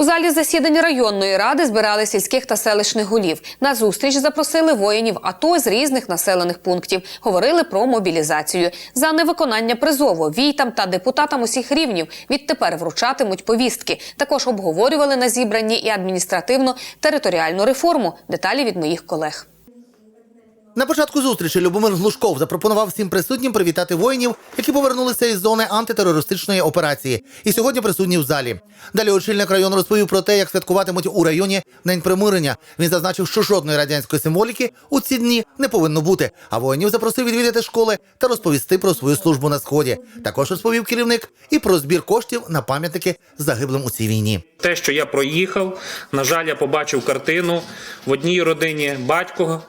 У залі засідань районної ради збирали сільських та селищних голів. На зустріч запросили воїнів АТО з різних населених пунктів. Говорили про мобілізацію. За невиконання призову війтам та депутатам усіх рівнів відтепер вручатимуть повістки. Також обговорювали на зібранні і адміністративно-територіальну реформу. Деталі від моїх колег. На початку зустрічі Любомир Глушков запропонував всім присутнім привітати воїнів, які повернулися із зони антитерористичної операції, і сьогодні присутні в залі. Далі очільник району розповів про те, як святкуватимуть у районі День примирення. Він зазначив, що жодної радянської символіки у ці дні не повинно бути. А воїнів запросив відвідати школи та розповісти про свою службу на сході. Також розповів керівник і про збір коштів на пам'ятники загиблим у цій війні. Те, що я проїхав, на жаль, я побачив картину в одній родині батько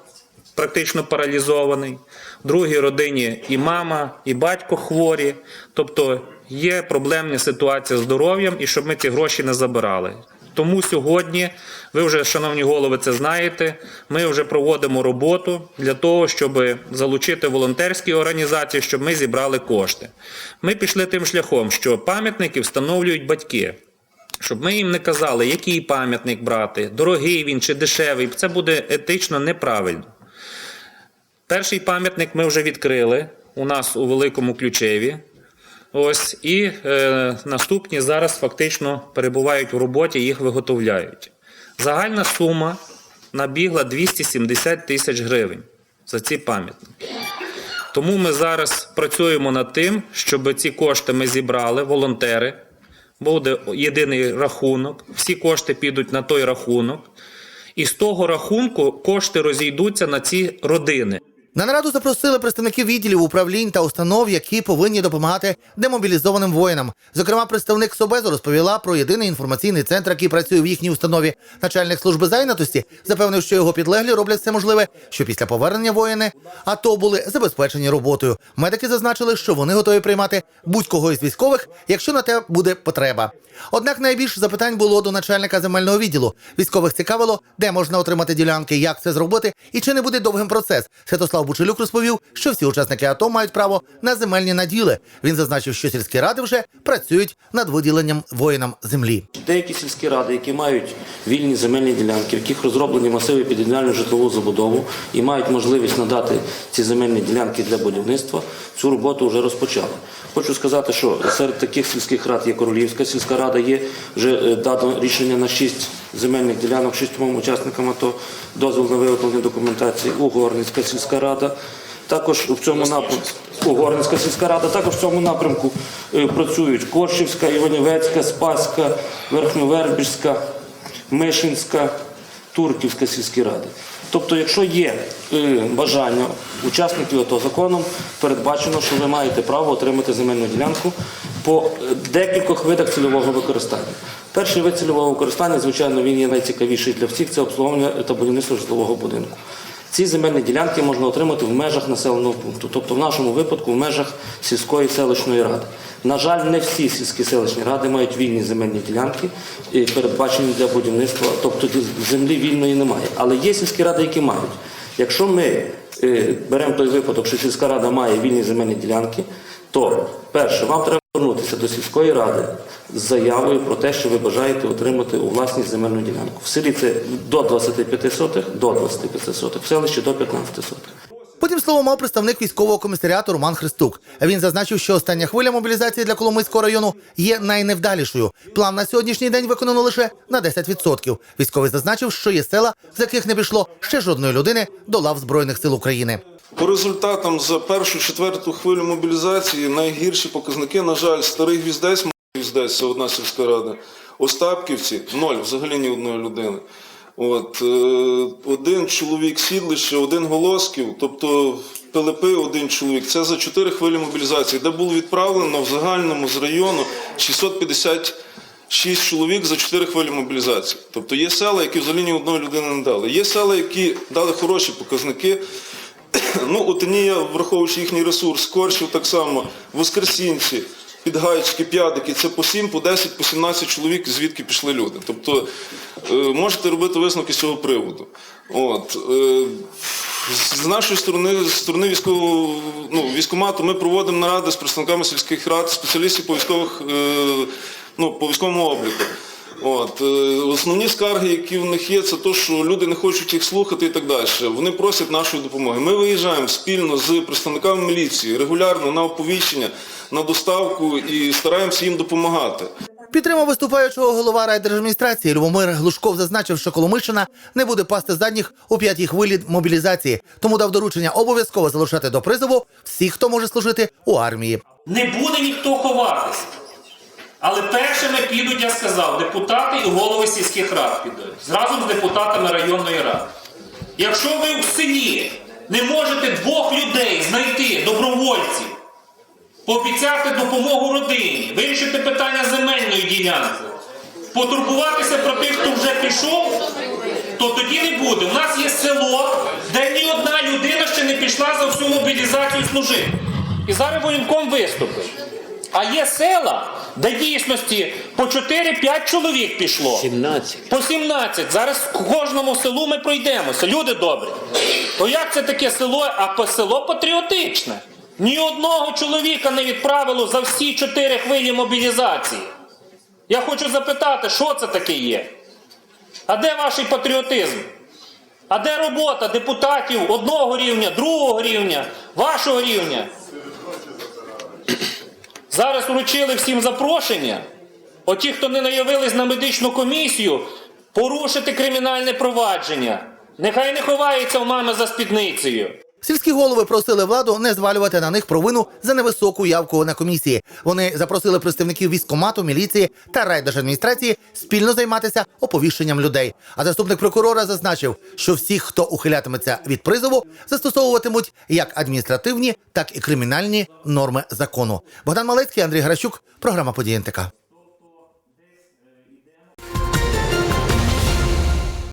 практично паралізований, другій родині і мама, і батько хворі. Тобто є проблемна ситуація з здоров'ям, і щоб ми ці гроші не забирали. Тому сьогодні, ви вже, шановні голови, це знаєте. Ми вже проводимо роботу для того, щоб залучити волонтерські організації, щоб ми зібрали кошти. Ми пішли тим шляхом, що пам'ятники встановлюють батьки. Щоб ми їм не казали, який пам'ятник брати, дорогий він чи дешевий, це буде етично неправильно. Перший пам'ятник ми вже відкрили у нас у Великому Ключеві. Ось і е, наступні зараз фактично перебувають в роботі, їх виготовляють. Загальна сума набігла 270 тисяч гривень за ці пам'ятники. Тому ми зараз працюємо над тим, щоб ці кошти ми зібрали, волонтери. Буде єдиний рахунок, всі кошти підуть на той рахунок, і з того рахунку кошти розійдуться на ці родини. На нараду запросили представників відділів управлінь та установ, які повинні допомагати демобілізованим воїнам. Зокрема, представник Собезу розповіла про єдиний інформаційний центр, який працює в їхній установі. Начальник служби зайнятості запевнив, що його підлеглі роблять все можливе, що після повернення воїни АТО були забезпечені роботою. Медики зазначили, що вони готові приймати будь-кого із військових, якщо на те буде потреба. Однак найбільше запитань було до начальника земельного відділу. Військових цікавило, де можна отримати ділянки, як це зробити, і чи не буде довгим процес. Святослав Бучелюк розповів, що всі учасники АТО мають право на земельні наділи. Він зазначив, що сільські ради вже працюють над виділенням воїнам землі. Деякі сільські ради, які мають вільні земельні ділянки, в яких розроблені масиви під ідеальну житлову забудову і мають можливість надати ці земельні ділянки для будівництва, цю роботу вже розпочали. Хочу сказати, що серед таких сільських рад є Королівська сільська рада, є вже е, дано рішення на шість земельних ділянок шістьом учасникам АТО, дозвіл на виготовлення документації, Угорницька сільська рада. Також в цьому напрямку Угорницька сільська рада, також в цьому напрямку е, працюють Коршівська, Іванівецька, Спаська, Верхньовербіжська, Мишинська, Турківська сільські ради. Тобто, якщо є е, бажання учасників АТО законом, передбачено, що ви маєте право отримати земельну ділянку по е, декількох видах цільового використання. Перший вид цільового використання, звичайно, він є найцікавіший для всіх це обслуговування та будівництво житлового будинку. Ці земельні ділянки можна отримати в межах населеного пункту, тобто в нашому випадку в межах сільської селищної ради. На жаль, не всі сільські селищні ради мають вільні земельні ділянки, передбачені для будівництва, тобто землі вільної немає. Але є сільські ради, які мають. Якщо ми е, беремо той випадок, що сільська рада має вільні земельні ділянки, то перше, вам треба звернутися до сільської ради з заявою про те, що ви бажаєте отримати у власність земельну ділянку. В селі це до 25 сотих, до 25 сотих, в селищі до 15 сотих. Потім слово мав представник військового комісаріату Роман Христук. Він зазначив, що остання хвиля мобілізації для Коломийського району є найневдалішою. План на сьогоднішній день виконано лише на 10%. Військовий зазначив, що є села, з яких не пішло ще жодної людини до лав збройних сил України. По результатам за першу четверту хвилю мобілізації найгірші показники, на жаль, старий гвіздець, гвіздець, це одна сільська рада, Остапківці ноль, взагалі ні одної людини. От, е, один чоловік сідлище, один голосків, тобто Пилипи один чоловік. Це за чотири хвилі мобілізації, де було відправлено в загальному з району 656 чоловік за чотири хвилі мобілізації. Тобто є села, які взагалі ні одної людини не дали. Є села, які дали хороші показники. Ну, Отинія, враховуючи їхній ресурс, Коршів так само, Воскресінці, Підгайчики, П'ядики, це по 7, по 10, по 17 чоловік, звідки пішли люди. Тобто е, можете робити висновки з цього приводу. От, е, з нашої сторони, з сторони військового ну, військкомату, ми проводимо наради з представниками сільських рад, спеціалістів по військових, е, ну, по військовому обліку. От, е, основні скарги, які в них є, це те, що люди не хочуть їх слухати і так далі. Вони просять нашої допомоги. Ми виїжджаємо спільно з представниками міліції регулярно на оповіщення, на доставку і стараємося їм допомагати. Підтримав виступаючого голова райдержадміністрації Любомир Глушков зазначив, що Коломийщина не буде пасти задніх у п'ятій хвилі мобілізації, тому дав доручення обов'язково залишати до призову всіх, хто може служити у армії. Не буде ніхто ховатися. Але першими підуть, я сказав, депутати і голови сільських рад підуть. Зразу з депутатами районної ради. Якщо ви в селі не можете двох людей знайти, добровольців, пообіцяти допомогу родині, вирішити питання земельної ділянки, потурбуватися про тих, хто вже пішов, то тоді не буде. У нас є село, де ні одна людина ще не пішла за всю мобілізацію служити. І зараз воєнком виступить. А є села, де дійсності по 4-5 чоловік пішло. 17. По 17. Зараз к кожному селу ми пройдемося. Люди добрі. То як це таке село, а по село патріотичне? Ні одного чоловіка не відправило за всі чотири хвилі мобілізації. Я хочу запитати, що це таке є? А де ваш патріотизм? А де робота депутатів одного рівня, другого рівня, вашого рівня? Зараз вручили всім запрошення. Оті, хто не наявились на медичну комісію, порушити кримінальне провадження. Нехай не ховається в мами за спідницею. Сільські голови просили владу не звалювати на них провину за невисоку явку на комісії. Вони запросили представників військкомату, міліції та райдержадміністрації спільно займатися оповіщенням людей. А заступник прокурора зазначив, що всіх, хто ухилятиметься від призову, застосовуватимуть як адміністративні, так і кримінальні норми закону. Богдан Малецький, Андрій Гращук, програма «Події НТК».